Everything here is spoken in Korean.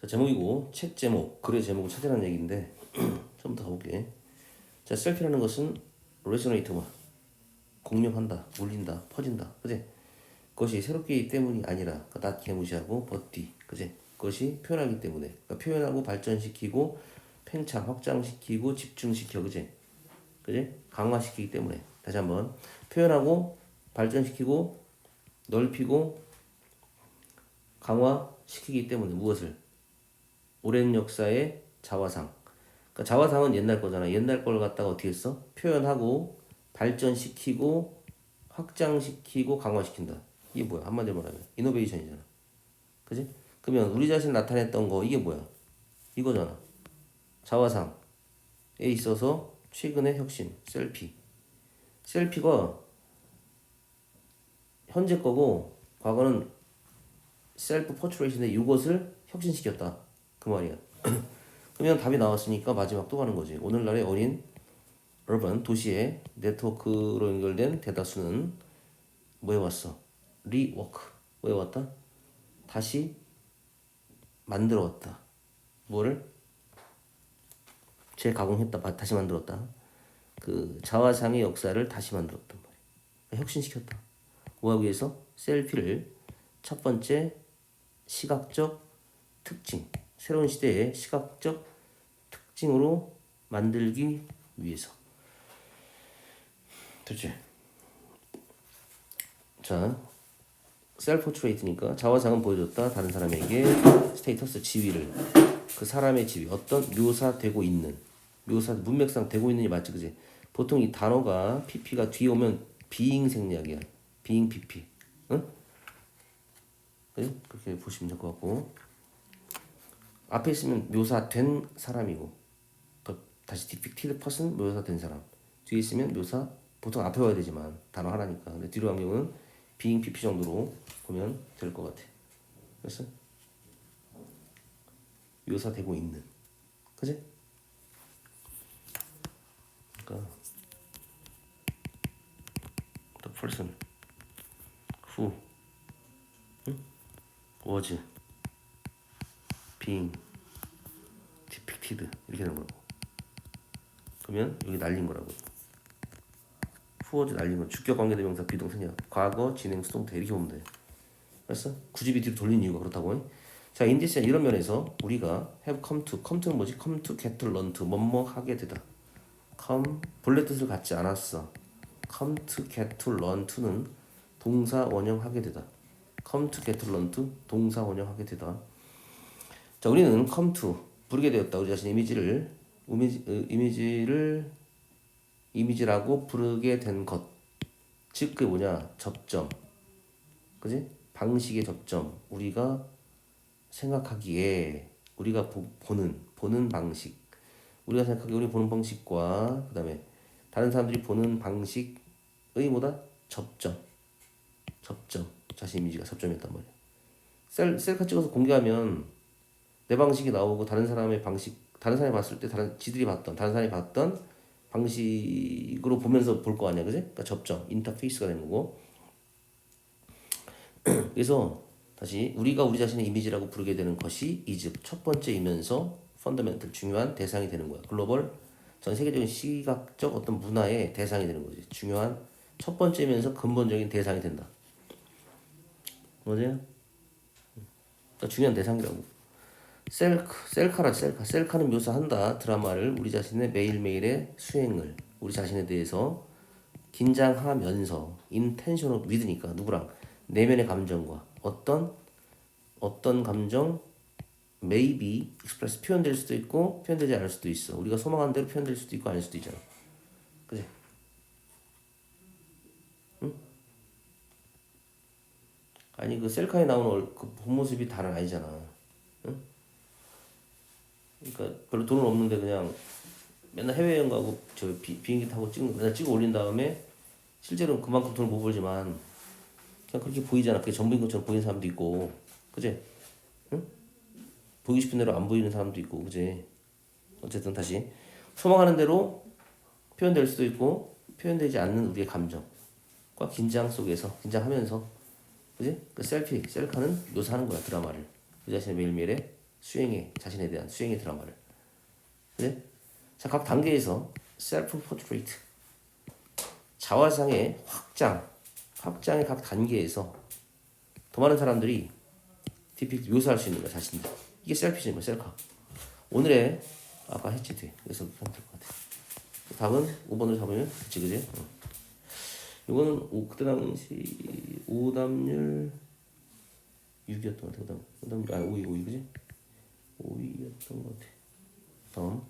자, 제목이고 책 제목, 글의 제목을 찾으라는 얘기인데 처음부터 가볼게. 자, 셀피라는 것은 레소네이터가 공룡한다, 울린다, 퍼진다, 그지? 그것이 새롭기 때문이 아니라 그러니까 낫 개무시하고 버티, 그지? 그것이 표현하기 때문에 그러니까 표현하고 발전시키고 팽창, 확장시키고 집중시켜, 그지? 그지? 강화시키기 때문에 다시 한번 표현하고 발전시키고 넓히고 강화시키기 때문에 무엇을 오랜 역사의 자화상. 그러니까 자화상은 옛날 거잖아. 옛날 걸 갖다가 어떻게 했어? 표현하고 발전시키고 확장시키고 강화시킨다. 이게 뭐야? 한마디로 말하면 이노베이션이잖아. 그지? 그러면 우리 자신 나타냈던 거 이게 뭐야? 이거잖아. 자화상에 있어서 최근의 혁신, 셀피. 셀피가 현재 거고 과거는 셀프 포트레이션의 이것을 혁신시켰다. 그 말이야. 그러면 답이 나왔으니까 마지막 또 가는 거지. 오늘날의 어린 urban 도시의 네트워크로 연결된 대다수는 뭐 해왔어? 리워크. 뭐 해왔다? 다시 만들어 왔다. 뭐를? 재가공했다. 마- 다시 만들었다. 그 자화상의 역사를 다시 만들었단 말이야. 혁신시켰다. 뭐하기 위해서? 셀피를 첫 번째 시각적 특징, 새로운 시대의 시각적 특징으로 만들기 위해서. 됐지? 자, 셀포트레이트니까 자화상은 보여줬다. 다른 사람에게 스테이터스 지위를 그 사람의 지위 어떤 묘사되고 있는 묘사 문맥상 되고 있는지 맞지 그지? 보통 이 단어가 pp가 뒤에 오면 비잉 생략이야. 비잉 pp. 응? 그렇게 보시면 될 것 같고 앞에 있으면 묘사된 사람이고 더 다시 depicted person 묘사된 사람. 뒤에 있으면 묘사 보통 앞에 와야 되지만 단어 하나니까. 근데 뒤로 간 경우는 being pp 정도로 보면 될 것 같아. 그래서 묘사되고 있는. 그지? 그러니까 the person who 응? was being depicted 이렇게 되는 거고 그러면 여기 날린 거라고. 후어즈 날린 거. 주격 관계대명사 비동사냐. 과거 진행 수동태 이렇게 보면 돼. 알았어? 구집이 뒤로 돌린 이유가 그렇다고. 자 인디스는 이런 면에서 우리가 have come to. come to는 뭐지? come to get to learn to. 뭐뭐 하게 되다. come 본래 뜻을 갖지 않았어. come to get to learn to는 동사 원형하게 되다. come to get to learn to 동사 원형하게 되다 자, 우리는 come 부르게 되었다. 우리 자신 이미지를 이미지, 어, 이미지를 이미지라고 부르게 된 것. 즉 그게 뭐냐? 접점. 그지? 방식의 접점. 우리가 생각하기에 우리가 보, 보는 보는 방식. 우리가 생각하기에 우리 보는 방식과 그다음에 다른 사람들이 보는 방식의 뭐다? 접점. 접점. 자신 이미지가 접점이었단 말이야. 셀 셀카 찍어서 공개하면 내 방식이 나오고 다른 사람의 방식 다른 사람이 봤을 때 다른 지들이 봤던 다른 사람이 봤던 방식으로 보면서 볼 거 아니야 그지? 그러니까 접점 인터페이스가 되는 거고. 그래서 다시 우리가 우리 자신의 이미지라고 부르게 되는 것이 이즉 첫 번째이면서 펀더멘털 중요한 대상이 되는 거야. 글로벌 전 세계적인 시각적 어떤 문화의 대상이 되는 거지. 중요한 첫 번째면서 근본적인 대상이 된다. 뭐지? 그러니까 중요한 대상이라고 셀카, 셀카라 셀카. 셀카는 묘사한다. 드라마를 우리 자신의 매일매일의 수행을 우리 자신에 대해서 긴장하면서 intentional with니까 누구랑 내면의 감정과 어떤 어떤 감정 maybe express 표현될 수도 있고 표현되지 않을 수도 있어. 우리가 소망한 대로 표현될 수도 있고 아닐 수도 있잖아. 그지? 응? 아니 그 셀카에 나오는 얼- 그 본 모습이 다는 아니잖아. 응? 그러니까 별로 돈은 없는데 그냥 맨날 해외여행 가고 저 비, 비행기 타고 찍는 맨날 찍어 올린 다음에 실제로는 그만큼 돈을 못 벌지만 그냥 그렇게 보이잖아. 그게 전부인 것처럼 보이는 사람도 있고, 그지? 응? 보이고 싶은 대로 안 보이는 사람도 있고, 그지? 어쨌든 다시 소망하는 대로 표현될 수도 있고 표현되지 않는 우리의 감정과 긴장 속에서 긴장하면서, 그지? 그 셀피, 셀카는 묘사하는 거야 드라마를 그 자신의 매일매일의 수행에 자신에 대한 수행의 드라마를. 그래? 자, 각 단계에서 셀프 포트레이트 자화상의 확장, 확장의 각 단계에서 더 많은 사람들이 디픽트 묘사할 수 있는 거야 자신들. 이게 셀피지 뭐 셀카. 오늘의 아까 했지 뒤. 그래서 될것 같아. 답은 5번을 잡으면 그치 그지? 어. 이거는 오, 그때 당시 오답률 6이었던 것 같아. 오답, 오답 아 5위 5위 그지? Uyuyatamadı. Tamam.